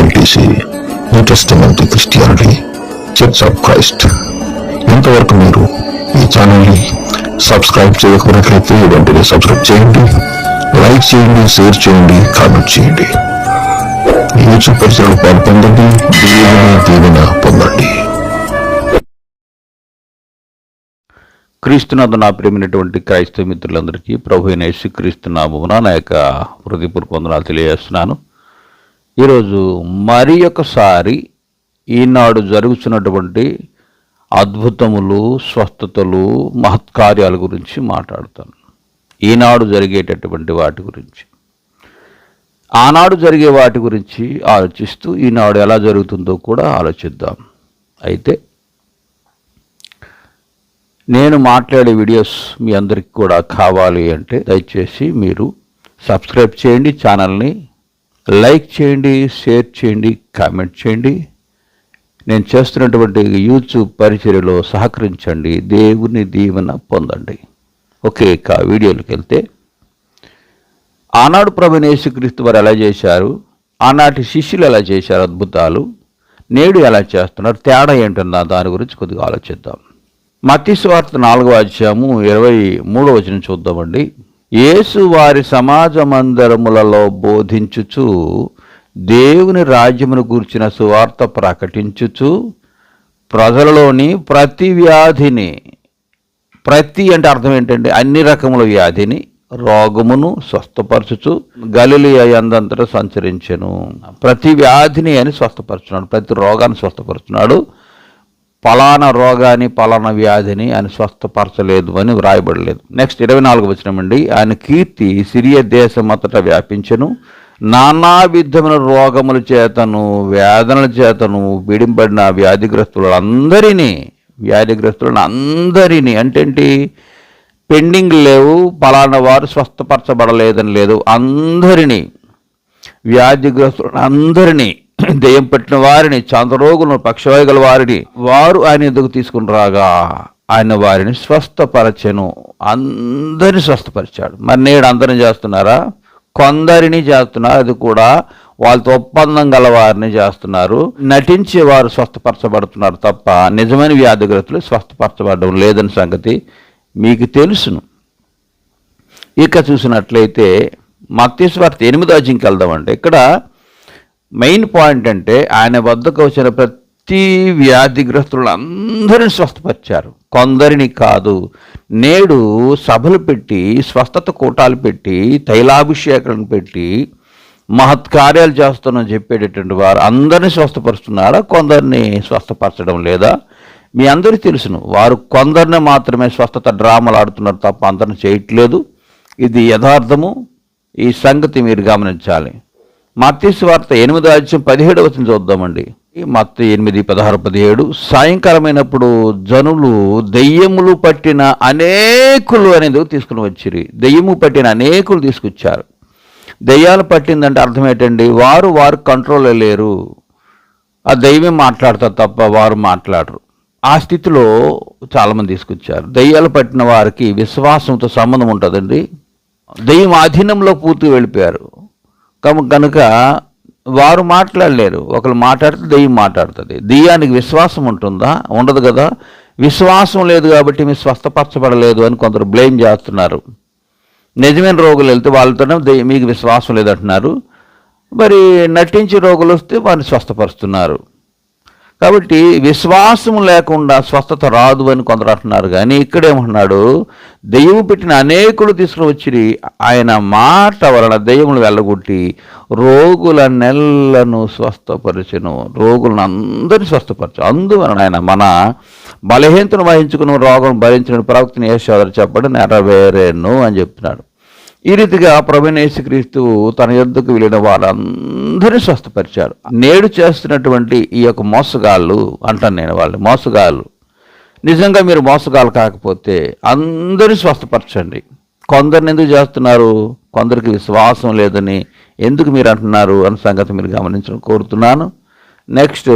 LTC new testament christianity church of christ ఇంతవరకు మీరు ఈ ఛానల్ని సబ్స్క్రైబ్ చేయకపోయినట్లయితే వెంటనే సబ్స్క్రైబ్ చేయండి లైక్ చేయండి షేర్ చేయండి కామెంట్ చేయండి. యూట్యూబ్ పరిచయాలు పాల్పొందండి దేవుని దీవెన పొందండి. క్రీస్తునాథ నా ప్రేమైనటువంటి క్రైస్తవ మిత్రులందరికీ ప్రభు అయిన యేసుక్రీస్తు నామమున నా యొక్క హృదయపూర్వక వందనాలు తెలియజేస్తున్నాను. ఈరోజు మరి ఒకసారి ఈనాడు జరుగుతున్నటువంటి అద్భుతములు స్వస్థతలు మహత్కార్యాల గురించి మాట్లాడతాను. ఈనాడు జరిగేటటువంటి వాటి గురించి. ఆనాడు జరిగే వాటి గురించి ఆలోచిస్తూ ఈనాడు ఎలా జరుగుతుందో కూడా ఆలోచిద్దాం. అయితే నేను మాట్లాడే వీడియోస్ మీ అందరికీ కూడా కావాలి అంటే దయచేసి మీరు సబ్స్క్రైబ్ చేయండి ఛానల్ని లైక్ చేయండి షేర్ చేయండి కామెంట్ చేయండి. నేను చేస్తున్నటువంటి యూట్యూబ్ పరిచర్యలో సహకరించండి. దేవుని దీవెన పొందండి. ఓకే ఇక వీడియోలోకి వెళ్తే ఆనాడు ప్రభుని యేసుక్రీస్తు వారు ఎలా చేశారు? ఆనాటి శిష్యులు ఎలా చేశారు? అద్భుతాలు. నేడు ఎలా చేస్తున్నారు? తేడా ఏంటన్నా దాని గురించి కొద్దిగా ఆలోచిద్దాం. మత్తి స్వార్థ నాలుగో అధ్యాయము ఇరవై మూడో వచనం చూద్దామండి. యేసు వారి సమాజమందరములలో బోధించుచు దేవుని రాజ్యమును గూర్చిన సువార్త ప్రకటించుచు ప్రజలలోని ప్రతి వ్యాధిని ప్రతి అంటే అర్థం ఏంటంటే అన్ని రకముల వ్యాధిని రోగమును స్వస్థపరచుచు గలిలి అందంతటా సంచరించెను. ప్రతి వ్యాధిని అని స్వస్థపరుచున్నాడు ప్రతి రోగాన్ని స్వస్థపరుచున్నాడు. పలానా రోగాన్ని పలానా వ్యాధిని ఆయన స్వస్థపరచలేదు అని వ్రాయబడలేదు. నెక్స్ట్ ఇరవై నాలుగు వచ్చినామండి ఆయన కీర్తి సిరియా దేశం అంతటా వ్యాపించెను. నానా విధమైన రోగముల చేతను వేదనల చేతను బిడింపడిన వ్యాధిగ్రస్తులందరినీ వ్యాధిగ్రస్తులను అందరినీ అంటే ఏంటి? పెండింగ్ లేవు పలానా వారు స్వస్థపరచబడలేదని లేదు. అందరినీ వ్యాధిగ్రస్తులను అందరినీ దెయ్యం పట్టిన వారిని చంద్రరోగులను పక్షవాయుగల వారిని వారు ఆయన ఎందుకు తీసుకుని రాగా? ఆయన వారిని స్వస్థపరచెను. అందరిని స్వస్థపరిచాడు. మరి నేడు అందరిని చేస్తున్నారా? కొందరిని చేస్తున్నారు. అది కూడా వాళ్ళతో ఒప్పందం గల వారిని చేస్తున్నారు. నటించే వారు స్వస్థపరచబడుతున్నారు తప్ప నిజమైన వ్యాధిగ్రస్తులు స్వస్థపరచబడడం లేదని సంగతి మీకు తెలుసును. ఇక చూసినట్లయితే మత్స్వార్త ఎనిమిదో అధ్యాయంకి వెళ్దామంటే ఇక్కడ మెయిన్ పాయింట్ అంటే ఆయన వద్దకు వచ్చిన ప్రతి వ్యాధిగ్రస్తులను అందరిని స్వస్థపరిచారు. కొందరిని కాదు. నేడు సభలు పెట్టి స్వస్థత కూటాలు పెట్టి తైలాభిషేకాలను పెట్టి మహత్కార్యాలు చేస్తానని చెప్పేటటువంటి వారు అందరినీ స్వస్థపరుస్తున్నారా? కొందరిని స్వస్థపరచడం లేదా? మీ అందరికీ తెలుసును. వారు కొందరిని మాత్రమే స్వస్థత డ్రామాలు ఆడుతున్నారు తప్ప అందరిని చేయట్లేదు. ఇది యథార్థము. ఈ సంగతి మీరు గమనించాలి. మత్స్సు వార్త ఎనిమిది అధ్యాయం పదిహేడు వచ్చిన చూద్దామండి మత్త ఎనిమిది పదహారు పదిహేడు. సాయంకాలమైనప్పుడు జనులు దెయ్యములు పట్టిన అనేకులు అనేది తీసుకుని వచ్చిరి. దెయ్యము పట్టిన అనేకులు తీసుకొచ్చారు. దెయ్యాలు పట్టిందంటే అర్థం ఏంటండి? వారు వారు కంట్రోల్లో లేరు. ఆ దైవం మాట్లాడతారు తప్ప వారు మాట్లాడరు. ఆ స్థితిలో చాలామంది తీసుకొచ్చారు. దెయ్యాలు పట్టిన వారికి విశ్వాసంతో సంబంధం ఉంటుందండి. దెయ్యం అధీనంలో పూర్తి వెళ్ళిపోయారు. కనుక వారు మాట్లాడలేరు. ఒకరు మాట్లాడితే దెయ్యం మాట్లాడుతుంది. దెయ్యానికి విశ్వాసం ఉంటుందా? ఉండదు కదా. విశ్వాసం లేదు కాబట్టి మీరు స్వస్థపరచబడలేదు అని కొందరు బ్లేమ్ చేస్తున్నారు. నిజమైన రోగులు వెళ్తే వాళ్ళతోనే దెయ్యం మీకు విశ్వాసం లేదంటున్నారు. మరి నటించి రోగులు వస్తే వారిని స్వస్థపరుస్తున్నారు. కాబట్టి విశ్వాసం లేకుండా స్వస్థత రాదు అని కొందరు అంటున్నారు. కానీ ఇక్కడేమంటున్నాడు దెయ్యము పెట్టిన అనేకులు తీసుకువచ్చి ఆయన మాట వలన దెయ్యములు వెళ్ళగొట్టి రోగుల నెలలను స్వస్థపరచను. రోగులను అందరినీ స్వస్థపరచు అందువలన ఆయన మన బలహీనతను వహించుకున్న రోగం భరించిన ప్రవక్తని యశోదరు చెప్పడం నెరవేరేను అని చెప్తున్నాడు. ఈ రీతిగా ప్రభునేసుక్రీస్తు తన యుద్ధకు వెళ్ళిన వారందరినీ స్వస్థపరిచారు. నేడు చేస్తున్నటువంటి ఈ యొక్క మోసగాళ్ళు అంటాను నేను వాళ్ళు మోసగాళ్ళు. నిజంగా మీరు మోసగాళ్ళు కాకపోతే అందరినీ స్వస్థపరచండి. కొందరిని ఎందుకు చేస్తున్నారు? కొందరికి విశ్వాసం లేదని ఎందుకు మీరు అంటున్నారు అన్న సంగతి మీరు గమనించడం కోరుతున్నాను. నెక్స్ట్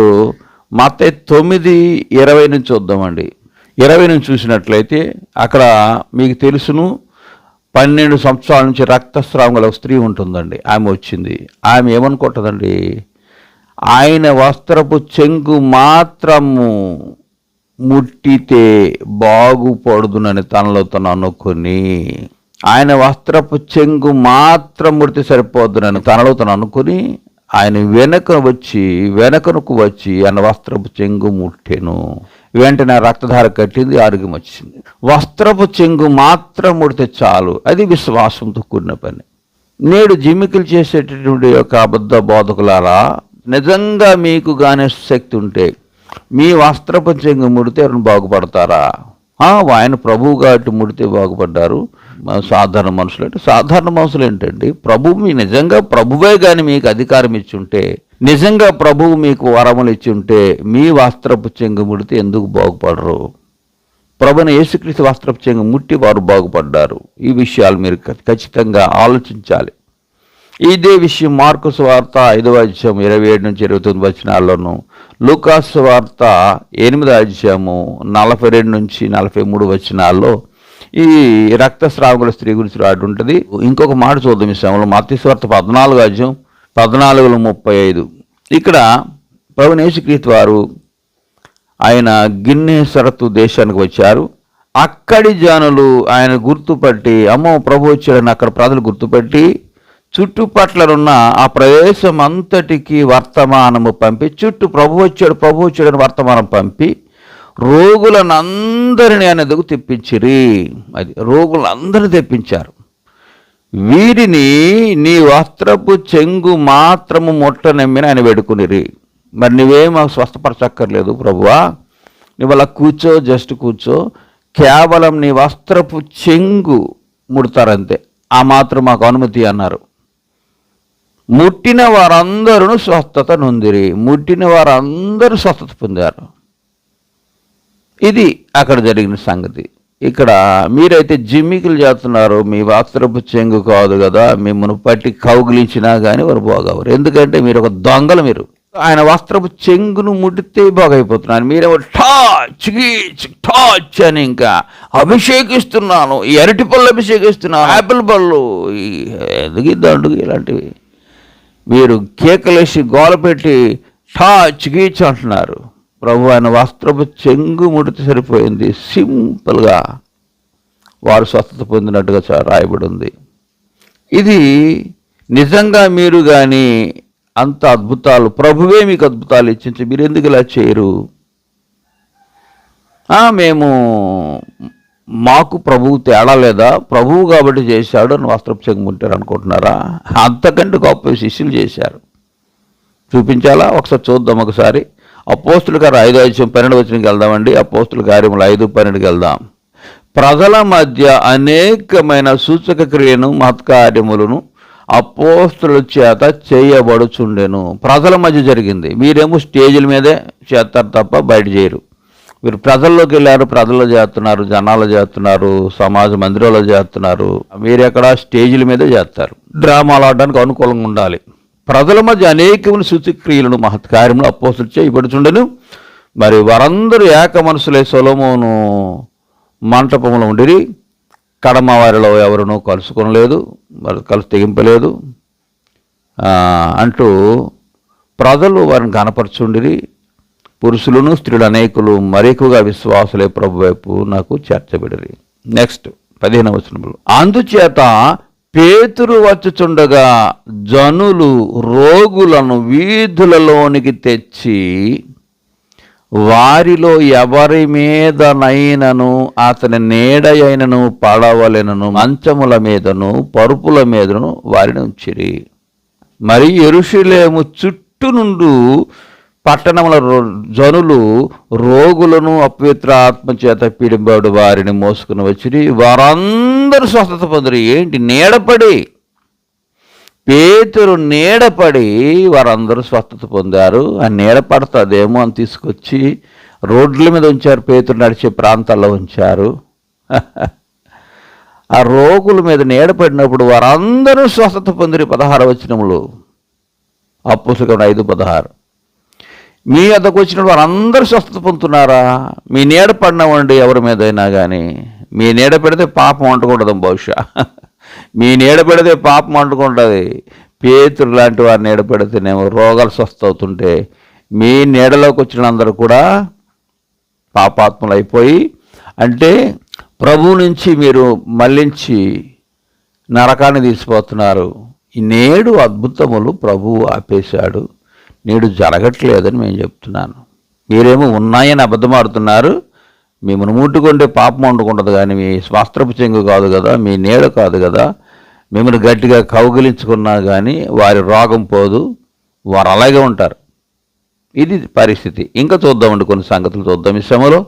మత తొమ్మిది ఇరవై నుంచి చూద్దామండి. ఇరవై నుంచి చూసినట్లయితే అక్కడ మీకు తెలుసును. పన్నెండు సంవత్సరాల నుంచి రక్తస్రావం గల ఒక స్త్రీ ఉంటుందండి. ఆమె వచ్చింది. ఆమె ఏమనుకుంటుందండి? ఆయన వస్త్రపు చెంగు మాత్రము ముట్టితే బాగుపడుదునని తనలో తను అనుకుని ఆయన వస్త్రపు చెంగు మాత్రం ముడితే సరిపోద్దునని తనలో తను అనుకుని ఆయన వెనక వచ్చి వెనకనుకు వచ్చి ఆయన వస్త్రపు చెంగు ముట్టెను. వెంటనే రక్తధార కట్టింది ఆరోగ్యం వచ్చింది. వస్త్రపు చెంగు మాత్రం ముడితే చాలు. అది విశ్వాసంతో కూడిన పని. నేడు జిమ్మికలు చేసేటటువంటి యొక్క అబద్ధ బోధకులారా నిజంగా మీకు గానే శక్తి ఉంటే మీ వస్త్రపు చెంగు ముడితే ఎవరైనా బాగుపడతారా? ఆయన ప్రభువు కాబట్టి ముడితే బాగుపడ్డారు. మా సాధారణ మనుషులు అంటే సాధారణ మనుషులు ఏంటండి ప్రభు మీ నిజంగా ప్రభువే కానీ మీకు అధికారం ఇచ్చి ఉంటే నిజంగా ప్రభువు మీకు వరములు ఇచ్చి ఉంటే మీ వస్త్రపు చెంగు ముడితే ఎందుకు బాగుపడరు? ప్రభుని యేసుక్రీస్తు వస్త్రపు చెంగు ముట్టి వారు బాగుపడ్డారు. ఈ విషయాలు మీరు ఖచ్చితంగా ఆలోచించాలి. ఇదే విషయం మార్కుస్ వార్త ఐదవ అధ్యాయం ఇరవై ఏడు నుంచి ఇరవై తొమ్మిది వచనాల్లోను లూకాస్ వార్త ఎనిమిదో అధ్యాయము నలభై రెండు నుంచి నలభై మూడు వచనాల్లో ఈ రక్తస్రావకుల స్త్రీ గురించి రాడు ఉంటుంది. ఇంకొక మాట చూద్దాం ఈ సమయంలో. మత్స్వార్త పద్నాలుగు అధ్యాయం పద్నాలుగులో ముప్పై ఐదు. ఇక్కడ ప్రభు వారు ఆయన గిన్నె సరత్తు దేశానికి వచ్చారు. అక్కడి జనులు ఆయన గుర్తుపట్టి అమ్మో ప్రభు వచ్చాడని అక్కడ ప్రజలు గుర్తుపట్టి చుట్టుపట్లనున్న ఆ ప్రదేశం అంతటికి వర్తమానము పంపి చుట్టూ ప్రభు వచ్చాడు ప్రభు వచ్చాడని వర్తమానం పంపి రోగులను అందరినీ ఆయన దగ్గర తెప్పించిరి. అది రోగులందరినీ తెప్పించారు. వీరిని నీ వస్త్రపు చెంగు మాత్రము ముట్టనమ్మిన ఆయన వేడుకునిరి. మరి నువ్వేం స్వస్థపరచక్కర్లేదు ప్రభువా. నువ్వు అలా కూర్చో జస్ట్ కూర్చో. కేవలం నీ వస్త్రపు చెంగు ముడతారంతే. ఆ మాత్రం మాకు అనుమతి అన్నారు. ముట్టిన వారందరూ స్వస్థత నొందిరి. ముట్టిన వారందరూ స్వస్థత పొందారు. ఇది అక్కడ జరిగిన సంగతి. ఇక్కడ మీరైతే జిమ్మికులు చేస్తున్నారు మీ వస్త్రపు చెంగు కాదు కదా మిమ్మల్ని పట్టి కౌగిలించినా కానీ వారు బాగవరు ఎందుకంటే మీరు ఒక దొంగలు మీరు. ఆయన వస్త్రపు చెంగును ముడితే బాగైపోతున్నాను. మీరేమో టాచ్ గీచ్ టాచ్ అని ఇంకా అభిషేకిస్తున్నాను. ఈ పళ్ళు అభిషేకిస్తున్నాను. ఆపిల్ పళ్ళు ఈ దండుగు ఇలాంటివి? మీరు కేకలేసి గోల పెట్టి టాచ్ గీచ్ అంటున్నారు. ప్రభు ఆయన వస్త్రపు చెంగు ముడితే సరిపోయింది. సింపుల్గా వారు స్వస్థత పొందినట్టుగా చా- రాయబడి ఉంది ఇది నిజంగా మీరు కానీ అంత అద్భుతాలు ప్రభువే మీకు అద్భుతాలు ఇచ్చించి మీరు ఎందుకు ఇలా చేయరు? మేము మాకు ప్రభువు తేడా లేదా? ప్రభువు కాబట్టి చేశాడు అని వస్త్రపు చెంగు ముట్టారు అనుకుంటున్నారా? అంతకంటే గొప్ప శిష్యులు చేశారు. చూపించాలా? ఒకసారి చూద్దాం ఒకసారి. అపోస్తుల గారు ఐదో అధ్యాయం పన్నెండు వచ్చినకి వెళ్దామండి. అపోస్తుల కార్యములు ఐదు పన్నెండుకి వెళ్దాం. ప్రజల మధ్య అనేకమైన సూచక క్రియను మత్కార్యములను అపోస్తుల చేత చేయబడుచుండెను. ప్రజల మధ్య జరిగింది. మీరేమో స్టేజీల మీదే చేస్తారు తప్ప బయట చేయరు. మీరు ప్రజల్లోకి వెళ్ళారు ప్రజల్లో చేస్తున్నారు జనాలు చేస్తున్నారు సమాజ మందిరంలో చేస్తున్నారు. మీరు ఎక్కడ స్టేజీల మీదే చేస్తారు. డ్రామాలు ఆడడానికి అనుకూలంగా ఉండాలి. ప్రజల మధ్య అనేకమైన సూచక్రియలను మహత్కార్యములు అపోసులు చేయబడుచుండెను. మరి వారందరూ ఏక మనసులే సొలమోను మంటపంలో ఉండిరి. కడమ వారిలో ఎవరినో కలుసుకొనలేదు మరి కలిసి తెగింపలేదు. అంటూ ప్రజలు వారిని కనపరచుండిరి పురుషులను స్త్రీలు అనేకులు మరెక్కువగా విశ్వాసులే ప్రభు వైపు నాకు చేర్చబడిరి. నెక్స్ట్ పదిహేను వచనములు అందుచేత పేతురు వచ్చుచుండగా జనులు రోగులను వీధులలోనికి తెచ్చి వారిలో ఎవరి మీదనైనను అతని నీడ అయినను పడవలెనను మంచముల మీదను పరుపుల మీదను వారిని ఉంచిరి. మరి ఎరుషులేము చుట్టూ నుండు పట్టణముల రో- జనులు రోగులను అపవిత్ర ఆత్మ చేత పీడింబాడు వారిని మోసుకుని వచ్చిరి. వారందరూ స్వస్థత పొందిరి. ఏంటి? నీడపడి. పేతురు నీడపడి వారందరూ స్వస్థత పొందారు. ఆ నీడ పడుతుందేమో అని తీసుకొచ్చి రోడ్ల మీద ఉంచారు. పేతురు నడిచే ప్రాంతాల్లో ఉంచారు. ఆ రోగుల మీద నీడ పడినప్పుడు వారందరూ స్వస్థత పొందిరి పదహారు వచనములు. అప్పుసుకం ఐదు పదహారు. మీ వద్దకు వచ్చిన వారందరూ స్వస్థత పొందుతున్నారా? మీ నీడ పడినవండి ఎవరి మీదైనా కానీ మీ నీడ పెడితే పాపం అంటుకుంటుంది బహుశా. మీ నీడ పెడితే పాపం అంటుకుంటుంది. పేతురు లాంటి వారి నీడ పెడితేనేమో రోగాలు స్వస్థవుతుంటే మీ నీడలోకి వచ్చిన అందరూ కూడా పాపాత్ములు అయిపోయి అంటే ప్రభు నుంచి మీరు మళ్ళించి నరకాన్ని తీసిపోతున్నారు. ఈ నేడు అద్భుతములు ప్రభువు ఆపేశాడు. నేడు జరగట్లేదని మేము చెప్తున్నాను. మీరేమో ఉన్నాయని అబద్ధమాడుతున్నారు. మిమ్మల్ని ముట్టుకుంటే పాపం వండుకుంటుంది కానీ మీ శాస్త్రపు చెంగు కాదు కదా మీ నీడ కాదు కదా. మిమ్మల్ని గట్టిగా కౌగిలించుకున్నా కానీ వారి రోగం పోదు. వారు అలాగే ఉంటారు. ఇది పరిస్థితి. ఇంకా చూద్దామండి కొన్ని సంగతులు చూద్దాం. ఈ శ్రమలో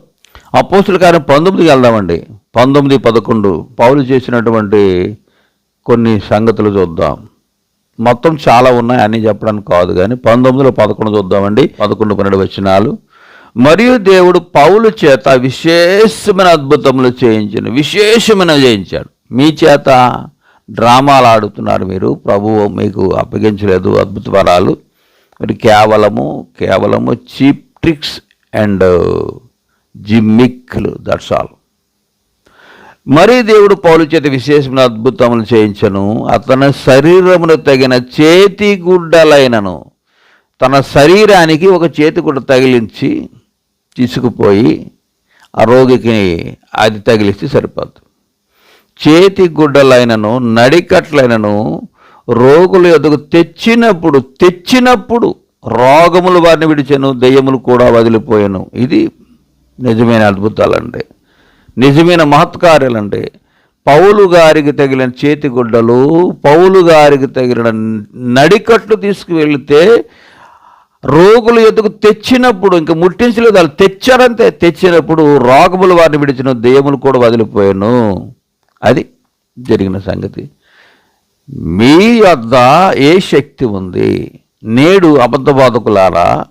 అపోస్తుల కార్యం పంతొమ్మిదికి వెళ్దామండి. పంతొమ్మిది పదకొండు పౌలు చేసినటువంటి కొన్ని సంగతులు చూద్దాం. మొత్తం చాలా ఉన్నాయి అని చెప్పడానికి కాదు కానీ పంతొమ్మిదిలో పదకొండు చూద్దామండి. పదకొండు పన్నెండు వచ్చినాలు మరియు దేవుడు పౌలు చేత విశేషమైన అద్భుతములు చేయించిన విశేషమైన చేయించాడు. మీ చేత డ్రామాలు ఆడుతున్నారు మీరు. ప్రభువు మీకు అప్పగించలేదు అద్భుత వరాలు మీరు కేవలము కేవలము చీప్ ట్రిక్స్ అండ్ జిమ్మిక్లు దట్స్ ఆల్ మరి దేవుడు పౌలు చేత విశేషమైన అద్భుతములు చేయించను. అతని శరీరమును తగిన చేతి గుడ్డలైనను తన శరీరానికి ఒక చేతి గుడ్డ తగిలించి తీసుకుపోయి ఆ రోగికి అది తగిలిస్తే సరిపోదు చేతి గుడ్డలైనను నడికట్లైనను రోగులు ఎదుగు తెచ్చినప్పుడు తెచ్చినప్పుడు రోగములు వారిని విడిచెను దెయ్యములు కూడా వదిలిపోయాను. ఇది నిజమైన అద్భుతాలండి. నిజమైన మహత్కార్యాలండి. పౌలు గారికి తగిలిన చేతి గుడ్డలు పౌలు గారికి తగిలిన నడికట్లు తీసుకువెళితే రోగులు ఎదుగు తెచ్చినప్పుడు ఇంకా ముట్టించలేదు వాళ్ళు తెచ్చారంతే. తెచ్చినప్పుడు రోగములు వారిని విడిచిన దెయ్యములు కూడా వదిలిపోయాను. అది జరిగిన సంగతి. మీ వద్ద ఏ శక్తి ఉంది? నేడు అబద్ధ బాధకులారా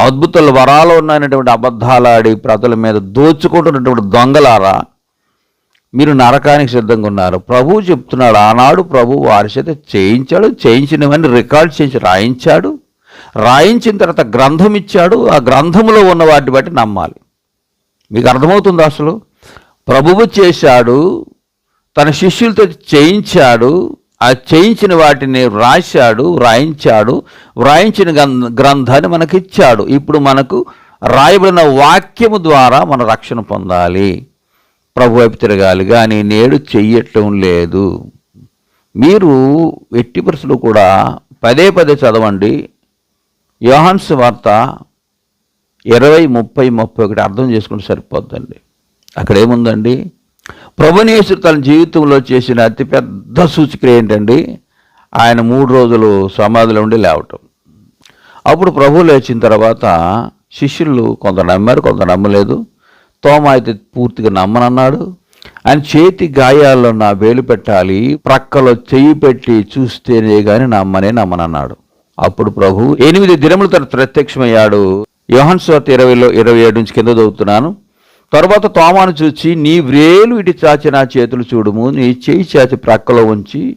అద్భుతాల వరాలు ఉన్నాయనేటువంటి అబద్ధాలాడి ప్రజల మీద దోచుకుంటున్నటువంటి దొంగలారా మీరు నరకానికి సిద్ధంగా ఉన్నారు. ప్రభువు చెప్తున్నాడు ఆనాడు ప్రభు వారి చేత చేయించాడు చేయించినవన్నీ రికార్డ్ చేసి రాయించాడు. రాయించిన తర్వాత గ్రంథం ఇచ్చాడు. ఆ గ్రంథంలో ఉన్న వాటిని బట్టి నమ్మాలి. మీకు అర్థమవుతుంది అసలు? ప్రభువు చేశాడు తన శిష్యులతో చేయించాడు ఆ చేయించిన వాటిని రాశాడు వ్రాయించాడు వ్రాయించిన గ్రంథాన్ని మనకి ఇచ్చాడు ఇప్పుడు మనకు రాయబడిన వాక్యము ద్వారా మన రక్షణ పొందాలి. ప్రభు వైపు తిరగాలి. కానీ నేడు చెయ్యటం లేదు. మీరు ఎట్టి పరిస్థితులు కూడా పదే పదే చదవండి. యోహాన్స్ వార్త ఇరవై ముప్పై ముప్పై ఒకటి అర్థం చేసుకుంటే సరిపోద్దండి. అక్కడ ఏముందండి? ప్రభునేశ్వరు తన జీవితంలో చేసిన అతిపెద్ద సూచిక ఏంటండి? ఆయన మూడు రోజులు సమాధిలో ఉండి లేవటం. అప్పుడు ప్రభు లేచిన తర్వాత శిష్యులు కొంత నమ్మారు కొంత నమ్మలేదు. తోమ అయితే పూర్తిగా నమ్మనన్నాడు. ఆయన చేతి గాయాల్లో నా వేలు పెట్టాలి ప్రక్కలో చెయ్యి పెట్టి చూస్తేనే కానీ నమ్మనే నమ్మనన్నాడు. అప్పుడు ప్రభు ఎనిమిది దినములు తన ప్రత్యక్షమయ్యాడు. యోహన్ ఇరవైలో ఇరవై ఏడు నుంచి కింద చదువుతున్నాను. తర్వాత తోమాను చూచి నీ వ్రేలు ఇటు చాచి నా చేతులు చూడుము. నీ చేయి చాచి ప్రక్కలో ఉంచి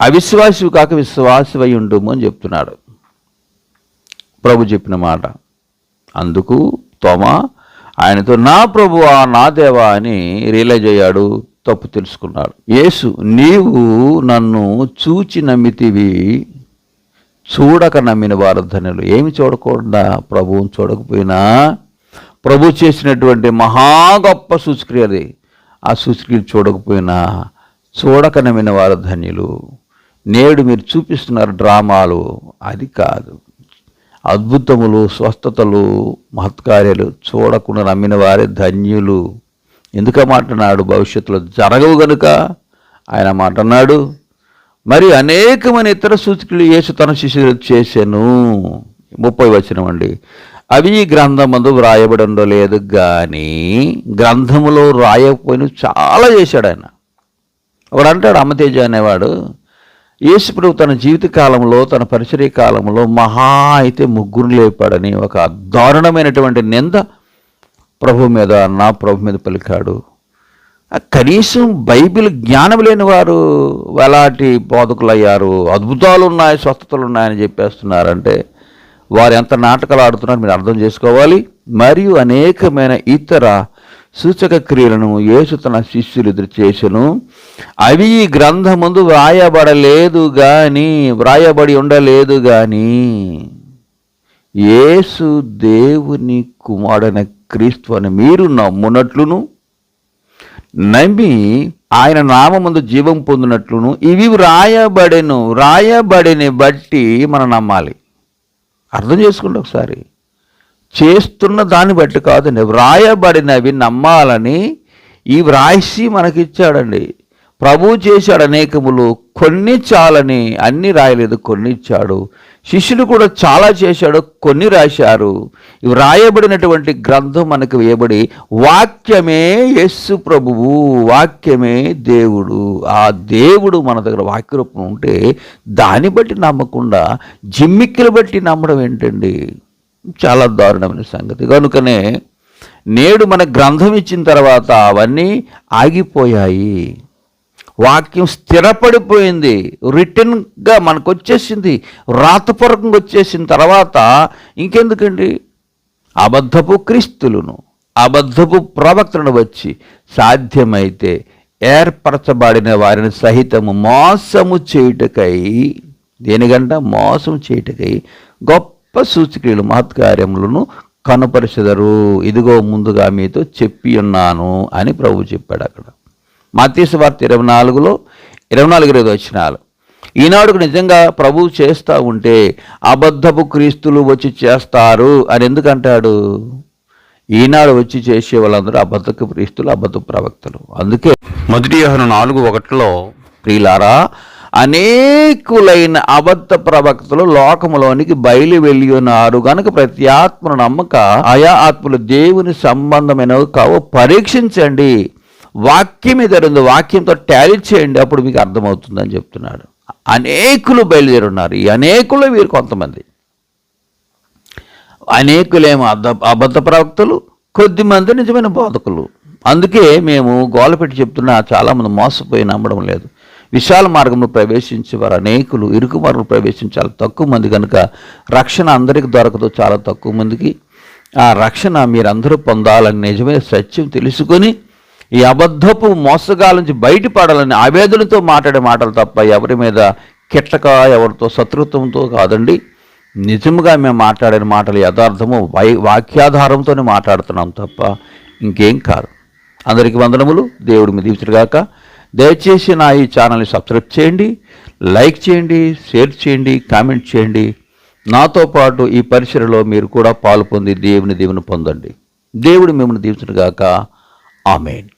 అవిశ్వాసి కాక విశ్వాసవై ఉండుము అని చెప్తున్నాడు. ప్రభు చెప్పిన మాట. అందుకు తోమా ఆయనతో నా ప్రభువా నా దేవా అని రియలైజ్ అయ్యాడు తప్పు తెలుసుకున్నాడు. యేసు నీవు నన్ను చూచి నమ్మితివి. చూడక నమ్మిన వారు ధన్యులు. ఏమి చూడకుండా ప్రభువుని చూడకపోయినా ప్రభు చేసినటువంటి మహా గొప్ప సూచక్రియ అది. ఆ సూచక్రియ చూడకపోయినా చూడక నమ్మిన వారు ధన్యులు. నేడు మీరు చూపిస్తున్నారు డ్రామాలు. అది కాదు. అద్భుతములు స్వస్థతలు మహత్కార్యాలు చూడకుండా నమ్మిన వారే ధన్యులు. ఎందుక మాట్లాడు భవిష్యత్తులో జరగవు గనుక. ఆయన మాట్లాడు మరి అనేకమైన ఇతర సూచికలు యేసు తన శిష్యులు చేశాను ముప్పై వచనమండి అవి ఈ గ్రంథమందు వ్రాయబడి ఉండలేదు కానీ గ్రంథములో రాయకపోయిన చాలా చేశాడు ఆయన. ఒకడు అంటాడు అమ్మతేజ అనేవాడు యేసుప్రభు తన జీవిత కాలంలో తన పరిచర్య కాలంలో మహా అయితే ముగ్గురు లేపాడని ఒక దారుణమైనటువంటి నింద ప్రభు మీద నా ప్రభు మీద పలికాడు. కనీసం బైబిల్ జ్ఞానం లేని వారు ఎలాంటి బోధకులు అయ్యారు అద్భుతాలు ఉన్నాయి స్వస్థతలు ఉన్నాయని చెప్పేస్తున్నారంటే వారు ఎంత నాటకాలు ఆడుతున్నారో మీరు అర్థం చేసుకోవాలి. మరియు అనేకమైన ఇతర సూచక క్రియలను యేసు తన శిష్యులు ఎదురు చేసను. అవి ఈ గ్రంథముందు వ్రాయబడలేదు కానీ వ్రాయబడి ఉండలేదు కానీ యేసు దేవుని కుమారుడైన క్రీస్తు అని మీరు నమ్మునట్లును నమ్మి ఆయన నామందు జీవం పొందినట్లును ఇవి రాయబడెను రాయబడిని బట్టి మనం నమ్మాలి. అర్థం చేసుకోండి ఒకసారి. చేస్తున్న దాన్ని బట్టి కాదండి వ్రాయబడినవి నమ్మాలని ఈ వ్రాసి మనకిచ్చాడండి. ప్రభు చేశాడు అనేకములు కొన్ని చాలని అన్ని రాయలేదు కొన్ని ఇచ్చాడు శిష్యులు కూడా చాలా చేశాడు కొన్ని రాశారు. ఇవి రాయబడినటువంటి గ్రంథం మనకు వేయబడి వాక్యమే యస్సు ప్రభువు వాక్యమే దేవుడు. ఆ దేవుడు మన దగ్గర వాక్యరూపం ఉంటే దాన్ని బట్టి నమ్మకుండా జిమ్మిక్కులు బట్టి నమ్మడం ఏంటండి? చాలా దారుణమైన సంగతి. కనుకనే నేడు మన గ్రంథం ఇచ్చిన తర్వాత అవన్నీ ఆగిపోయాయి. వాక్యం స్థిరపడిపోయింది. రిటర్న్గా మనకు వచ్చేసింది రాతపూర్వకంగా వచ్చేసిన తర్వాత ఇంకెందుకండి? అబద్ధపు క్రీస్తులను అబద్ధపు ప్రవక్తలను వచ్చి సాధ్యమైతే ఏర్పరచబడిన వారిని సహితము మోసము చేయుటకై దేనికంట? మోసం చేయుటకై గొప్ప సూచక్రియలు మహత్కార్యములను కనుపరిచెదరు. ఇదిగో ముందుగా మీతో చెప్పి ఉన్నాను అని ప్రభు చెప్పాడు అక్కడ. మతీసు వార్త ఇరవై నాలుగులో ఇరవై నాలుగు ఇరవై వచ్చినాలు ఈనాడుకు నిజంగా ప్రభు చేస్తూ ఉంటే అబద్ధపు క్రీస్తులు వచ్చి చేస్తారు అని ఎందుకంటాడు? ఈనాడు వచ్చి చేసే వాళ్ళందరూ అబద్ధపు క్రీస్తులు అబద్ధ ప్రవక్తలు. అందుకే మొదటి యోహన నాలుగు ఒకటిలో ప్రియులారా అనేకులైన అబద్ధ ప్రవక్తలు లోకములోనికి బయలు వెళ్ళి ఉన్నారు గనుక ప్రతి ఆత్మను నమ్మక ఆయా ఆత్మలు దేవుని సంబంధమైనవి కావు. పరీక్షించండి. వాక్యం మీద ఉంది వాక్యంతో టాలీ చేయండి అప్పుడు మీకు అర్థమవుతుందని చెప్తున్నాడు. అనేకులు బయలుదేరున్నారు. ఈ అనేకులు వీరు కొంతమంది. అనేకులేమో అబద్ధ అబద్ధ ప్రవక్తలు కొద్దిమంది నిజమైన బోధకులు. అందుకే మేము గోలపెట్టి చెప్తున్నా చాలామంది మోసపోయి నమ్మడం లేదు. విశాల మార్గంలో ప్రవేశించే వారు అనేకులు ఇరుకు మార్గంలో ప్రవేశించి చాలా తక్కువ మంది కనుక రక్షణ అందరికీ దొరకదు చాలా తక్కువ మందికి. ఆ రక్షణ మీరందరూ పొందాలని నిజమైన సత్యం తెలుసుకొని ఈ అబద్ధపు మోసగాల నుంచి బయటపడాలని ఆవేదనతో మాట్లాడే మాటలు తప్ప ఎవరి మీద కిట్టక ఎవరితో శత్రుత్వంతో కాదండి. నిజముగా మేము మాట్లాడిన మాటలు యథార్థము వై వాక్యాధారంతోనే మాట్లాడుతున్నాం తప్ప ఇంకేం కాదు. అందరికీ వందనములు. దేవుడు మీ దీవించడుగాక దయచేసి నా ఈ ఛానల్ని సబ్స్క్రైబ్ చేయండి లైక్ చేయండి షేర్ చేయండి కామెంట్ చేయండి. నాతో పాటు ఈ పరిసరలో మీరు కూడా పాలు పొంది దేవుని దేవుని పొందండి. దేవుడు మిమ్మల్ని దీవించడుగాక ఆమెన్.